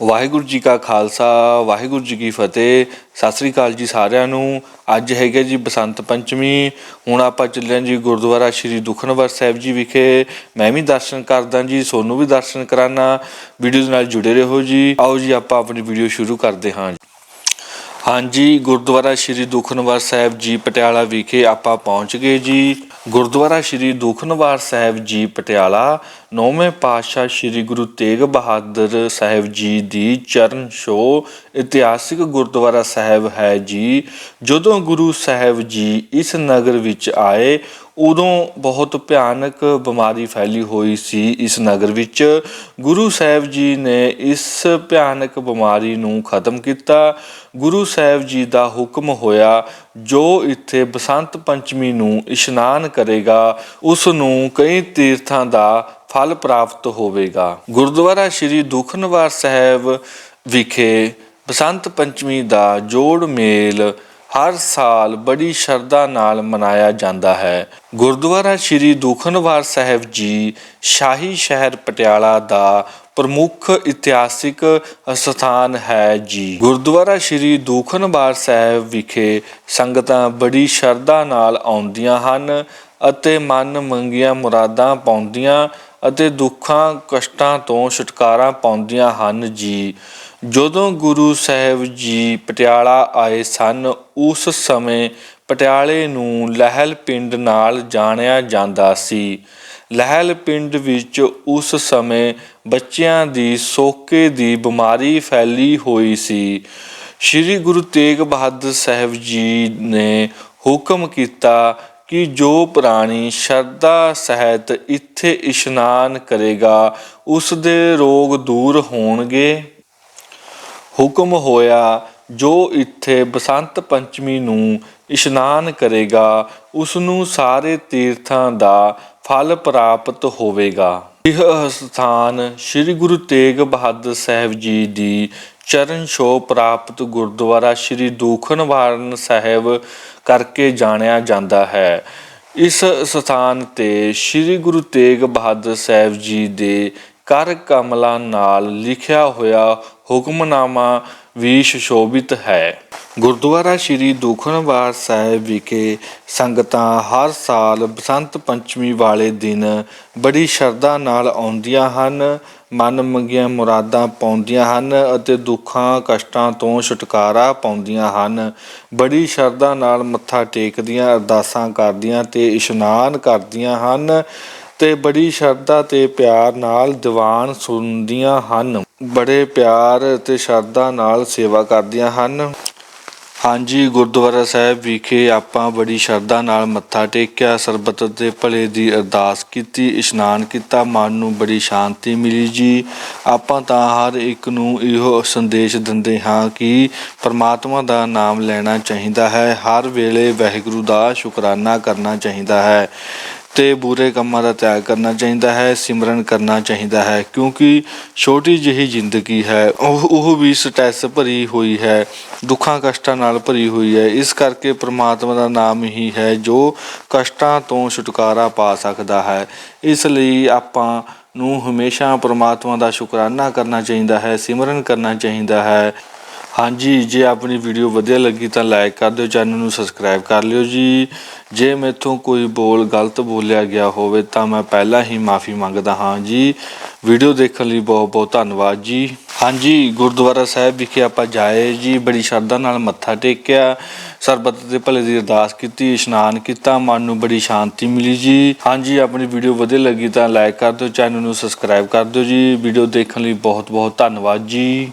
ਵਾਹਿਗੁਰੂ ਜੀ ਕਾ ਖਾਲਸਾ, ਵਾਹਿਗੁਰੂ ਜੀ ਕੀ ਫਤਿਹ। ਸਤਿ ਸ੍ਰੀ ਅਕਾਲ ਜੀ ਸਾਰਿਆਂ ਨੂੰ। ਅੱਜ ਹੈਗੇ ਜੀ ਬਸੰਤ ਪੰਚਮੀ। ਹੁਣ ਆਪਾਂ ਚੱਲੇ ਜੀ ਗੁਰਦੁਆਰਾ ਸ਼੍ਰੀ ਦੁਖਨਿਵਾਰ ਸਾਹਿਬ ਜੀ ਵਿਖੇ। ਮੈਂ ਵੀ ਦਰਸ਼ਨ ਕਰਦਾ ਜੀ, ਸੋਨੂੰ ਵੀ ਦਰਸ਼ਨ ਕਰਾਨਾ। ਵੀਡੀਓ ਦੇ ਨਾਲ ਜੁੜੇ ਰਹੋ ਜੀ। ਆਓ ਜੀ ਆਪਾਂ ਆਪਣੀ ਵੀਡੀਓ ਸ਼ੁਰੂ ਕਰਦੇ ਹਾਂ ਹਾਂਜੀ, ਗੁਰਦੁਆਰਾ ਸ਼੍ਰੀ ਦੁਖਨਿਵਾਰ ਸਾਹਿਬ ਜੀ ਪਟਿਆਲਾ ਵਿਖੇ ਆਪਾਂ ਪਹੁੰਚ ਗਏ ਜੀ। ਗੁਰਦੁਆਰਾ ਸ਼੍ਰੀ ਦੁਖਨਿਵਾਰ ਸਾਹਿਬ ਜੀ ਪਟਿਆਲਾ, ਨੌਵੇਂ ਪਾਤਸ਼ਾਹ ਸ਼੍ਰੀ ਗੁਰੂ ਤੇਗ ਬਹਾਦਰ ਸਾਹਿਬ ਜੀ ਦੀ ਚਰਨ ਛੋਹ ਇਤਿਹਾਸਿਕ ਗੁਰਦੁਆਰਾ ਸਾਹਿਬ ਹੈ ਜੀ। ਜਦੋਂ ਗੁਰੂ ਸਾਹਿਬ ਜੀ ਇਸ ਨਗਰ ਵਿੱਚ ਆਏ ਉਦੋਂ ਬਹੁਤ ਭਿਆਨਕ ਬਿਮਾਰੀ ਫੈਲੀ ਹੋਈ ਸੀ ਇਸ ਨਗਰ ਵਿੱਚ। ਗੁਰੂ ਸਾਹਿਬ ਜੀ ਨੇ ਇਸ ਭਿਆਨਕ ਬਿਮਾਰੀ ਨੂੰ ਖਤਮ ਕੀਤਾ। ਗੁਰੂ ਸਾਹਿਬ ਜੀ ਦਾ ਹੁਕਮ ਹੋਇਆ, ਜੋ ਇੱਥੇ ਬਸੰਤ ਪੰਚਮੀ ਨੂੰ ਇਸ਼ਨਾਨ ਕਰੇਗਾ, ਉਸ ਨੂੰ ਕਈ ਤੀਰਥਾਂ ਦਾ ਫਲ ਪ੍ਰਾਪਤ ਹੋਵੇਗਾ। ਗੁਰਦੁਆਰਾ ਸ਼੍ਰੀ ਦੁਖਨਿਵਾਰ ਸਾਹਿਬ ਵਿਖੇ ਬਸੰਤ ਪੰਚਮੀ ਦਾ ਜੋੜ ਮੇਲ ਹਰ ਸਾਲ ਬੜੀ ਸ਼ਰਧਾ ਨਾਲ ਮਨਾਇਆ ਜਾਂਦਾ ਹੈ। ਗੁਰਦੁਆਰਾ ਸ਼੍ਰੀ ਦੁਖਨਿਵਾਰ ਸਾਹਿਬ ਜੀ, ਸ਼ਾਹੀ ਸ਼ਹਿਰ ਪਟਿਆਲਾ ਦਾ ਪ੍ਰਮੁੱਖ ਇਤਿਹਾਸਿਕ ਸਥਾਨ ਹੈ ਜੀ। ਗੁਰਦੁਆਰਾ ਸ਼੍ਰੀ ਦੁਖਨਿਵਾਰ ਸਾਹਿਬ ਵਿਖੇ ਸੰਗਤਾਂ ਬੜੀ ਸ਼ਰਧਾ ਨਾਲ ਆਉਂਦੀਆਂ ਹਨ ਅਤੇ ਮਨ ਮੰਗੀਆਂ ਮੁਰਾਦਾਂ ਪਾਉਂਦੀਆਂ ਅਤੇ ਦੁੱਖਾਂ, ਕਸ਼ਟਾਂ ਤੋਂ ਛੁਟਕਾਰਾ ਪਾਉਂਦੀਆਂ ਹਨ ਜੀ। ਜਦੋਂ ਗੁਰੂ ਸਾਹਿਬ ਜੀ ਪਟਿਆਲਾ ਆਏ ਸਨ ਉਸ ਸਮੇਂ ਪਟਿਆਲੇ ਨੂੰ ਲਹਿਲ ਪਿੰਡ ਨਾਲ ਜਾਣਿਆ ਜਾਂਦਾ ਸੀ। ਲਹਿਲ ਪਿੰਡ ਵਿੱਚ ਉਸ ਸਮੇਂ ਬੱਚਿਆਂ ਦੀ ਸੋਕੇ ਦੀ ਬਿਮਾਰੀ ਫੈਲੀ ਹੋਈ ਸੀ। ਸ੍ਰੀ ਗੁਰੂ ਤੇਗ ਬਹਾਦਰ ਸਾਹਿਬ ਜੀ ਨੇ ਹੁਕਮ ਕੀਤਾ ਕਿ ਜੋ ਪ੍ਰਾਣੀ ਸ਼ਰਧਾ ਸਹਿਤ ਇੱਥੇ ਇਸ਼ਨਾਨ ਕਰੇਗਾ ਉਸ ਦੇ ਰੋਗ ਦੂਰ ਹੋਣਗੇ। ਹੁਕਮ ਹੋਇਆ ਜੋ ਇੱਥੇ ਬਸੰਤ ਪੰਚਮੀ ਨੂੰ ਇਸ਼ਨਾਨ ਕਰੇਗਾ ਉਸ ਨੂੰ ਸਾਰੇ ਤੀਰਥਾਂ ਦਾ ਫਲ ਪ੍ਰਾਪਤ ਹੋਵੇਗਾ। ਇਹ ਸਥਾਨ ਸ੍ਰੀ ਗੁਰੂ ਤੇਗ ਬਹਾਦਰ ਸਾਹਿਬ ਜੀ ਦੀ ਚਰਨ ਛੋਹ ਪ੍ਰਾਪਤ ਗੁਰਦੁਆਰਾ ਸ੍ਰੀ ਦੂਖਨਵਾਰਨ ਸਾਹਿਬ ਕਰਕੇ ਜਾਣਿਆ ਜਾਂਦਾ ਹੈ। ਇਸ ਸਥਾਨ ਤੇ ਸ੍ਰੀ ਗੁਰੂ ਤੇਗ ਬਹਾਦਰ ਸਾਹਿਬ ਜੀ ਦੇ ਕਰ ਕਮਲਾਂ ਨਾਲ ਲਿਖਿਆ ਹੋਇਆ ਹੁਕਮਨਾਮਾ ਵੀ ਸੁਸ਼ੋਭਿਤ ਹੈ। ਗੁਰਦੁਆਰਾ ਸ੍ਰੀ ਦੁਖਨਵਾਰ ਸਾਹਿਬ ਵਿਖੇ ਸੰਗਤਾਂ ਹਰ ਸਾਲ ਬਸੰਤ ਪੰਚਮੀ ਵਾਲੇ ਦਿਨ ਬੜੀ ਸ਼ਰਧਾ ਨਾਲ ਆਉਂਦੀਆਂ ਹਨ, ਮਨ ਮੰਗੀਆਂ ਮੁਰਾਦਾਂ ਪਾਉਂਦੀਆਂ ਹਨ ਅਤੇ ਦੁੱਖਾਂ, ਕਸ਼ਟਾਂ ਤੋਂ ਛੁਟਕਾਰਾ ਪਾਉਂਦੀਆਂ ਹਨ। ਬੜੀ ਸ਼ਰਧਾ ਨਾਲ ਮੱਥਾ ਟੇਕਦੀਆਂ, ਅਰਦਾਸਾਂ ਕਰਦੀਆਂ ਤੇ ਇਸ਼ਨਾਨ ਕਰਦੀਆਂ ਹਨ ਤੇ ਬੜੀ ਸ਼ਰਧਾ ਤੇ ਪਿਆਰ ਨਾਲ ਦੀਵਾਨ ਸੁਣਦੀਆਂ ਹਨ। ਬੜੇ ਪਿਆਰ ਅਤੇ ਸ਼ਰਧਾ ਨਾਲ ਸੇਵਾ ਕਰਦੀਆਂ ਹਨ। ਹਾਂਜੀ, ਗੁਰਦੁਆਰਾ ਸਾਹਿਬ ਵਿਖੇ ਆਪਾਂ ਬੜੀ ਸ਼ਰਧਾ ਨਾਲ ਮੱਥਾ ਟੇਕਿਆ, ਸਰਬਤ ਦੇ ਭਲੇ ਦੀ ਅਰਦਾਸ ਕੀਤੀ, ਇਸ਼ਨਾਨ ਕੀਤਾ, ਮਨ ਨੂੰ ਬੜੀ ਸ਼ਾਂਤੀ ਮਿਲੀ ਜੀ। ਆਪਾਂ ਤਾਂ ਹਰ ਇੱਕ ਨੂੰ ਇਹੋ ਸੰਦੇਸ਼ ਦਿੰਦੇ ਹਾਂ ਕਿ ਪਰਮਾਤਮਾ ਦਾ ਨਾਮ ਲੈਣਾ ਚਾਹੀਦਾ ਹੈ। ਹਰ ਵੇਲੇ ਵਾਹਿਗੁਰੂ ਦਾ ਸ਼ੁਕਰਾਨਾ ਕਰਨਾ ਚਾਹੀਦਾ ਹੈ। ਤੇ ਬੁਰੇ ਕੰਮਾਂ ਦਾ ਤਿਆਗ ਕਰਨਾ ਚਾਹੀਦਾ ਹੈ, ਸਿਮਰਨ ਕਰਨਾ ਚਾਹੀਦਾ ਹੈ, ਕਿਉਂਕਿ ਛੋਟੀ ਜਿਹੀ ਜ਼ਿੰਦਗੀ ਹੈ, ਉਹ ਉਹ ਵੀ ਸਟ੍ਰੈਸ ਭਰੀ ਹੋਈ ਹੈ, ਦੁੱਖਾਂ ਕਸ਼ਟਾਂ ਨਾਲ ਭਰੀ ਹੋਈ ਹੈ, ਇਸ ਕਰਕੇ ਪ੍ਰਮਾਤਮਾ ਦਾ ਨਾਮ ਹੀ ਹੈ ਜੋ ਕਸ਼ਟਾਂ ਤੋਂ ਛੁਟਕਾਰਾ ਪਾ ਸਕਦਾ ਹੈ। ਇਸ ਲਈ ਆਪਾਂ ਨੂੰ ਹਮੇਸ਼ਾ ਪ੍ਰਮਾਤਮਾ ਦਾ ਸ਼ੁਕਰਾਨਾ ਕਰਨਾ ਚਾਹੀਦਾ ਹੈ, ਸਿਮਰਨ ਕਰਨਾ ਚਾਹੀਦਾ ਹੈ। ਹਾਂਜੀ, ਜੇ ਆਪਣੀ ਵੀਡੀਓ ਵਧੀਆ ਲੱਗੀ ਤਾਂ ਲਾਈਕ ਕਰ ਦਿਓ ਚੈਨਲ ਨੂੰ ਸਬਸਕ੍ਰਾਈਬ ਕਰ ਲਿਓ ਜੀ। ਜੇ ਮੈਥੋਂ ਕੋਈ ਬੋਲ ਗਲਤ ਬੋਲਿਆ ਗਿਆ ਹੋਵੇ ਤਾਂ ਮੈਂ ਪਹਿਲਾਂ ਹੀ ਮਾਫੀ ਮੰਗਦਾ ਹਾਂ ਜੀ। ਵੀਡੀਓ ਦੇਖਣ ਲਈ ਬਹੁਤ ਬਹੁਤ ਧੰਨਵਾਦ ਜੀ। ਹਾਂਜੀ, ਗੁਰਦੁਆਰਾ ਸਾਹਿਬ ਵਿਖੇ ਆਪਾਂ ਜਾਏ ਜੀ। ਬੜੀ ਸ਼ਰਧਾ ਨਾਲ ਮੱਥਾ ਟੇਕਿਆ। ਸਰਬੱਤ ਦੇ ਭਲੇ ਦੀ ਅਰਦਾਸ ਕੀਤੀ, ਇਸ਼ਨਾਨ ਕੀਤਾ, ਮਨ ਨੂੰ ਬੜੀ ਸ਼ਾਂਤੀ ਮਿਲੀ ਜੀ। ਹਾਂਜੀ, ਆਪਣੀ ਵੀਡੀਓ ਵਧੀਆ ਲੱਗੀ ਤਾਂ ਲਾਈਕ ਕਰ ਦਿਓ ਚੈਨਲ ਨੂੰ ਸਬਸਕ੍ਰਾਈਬ ਕਰ ਦਿਓ ਜੀ। ਵੀਡੀਓ ਦੇਖਣ ਲਈ ਬਹੁਤ ਬਹੁਤ ਧੰਨਵਾਦ ਜੀ।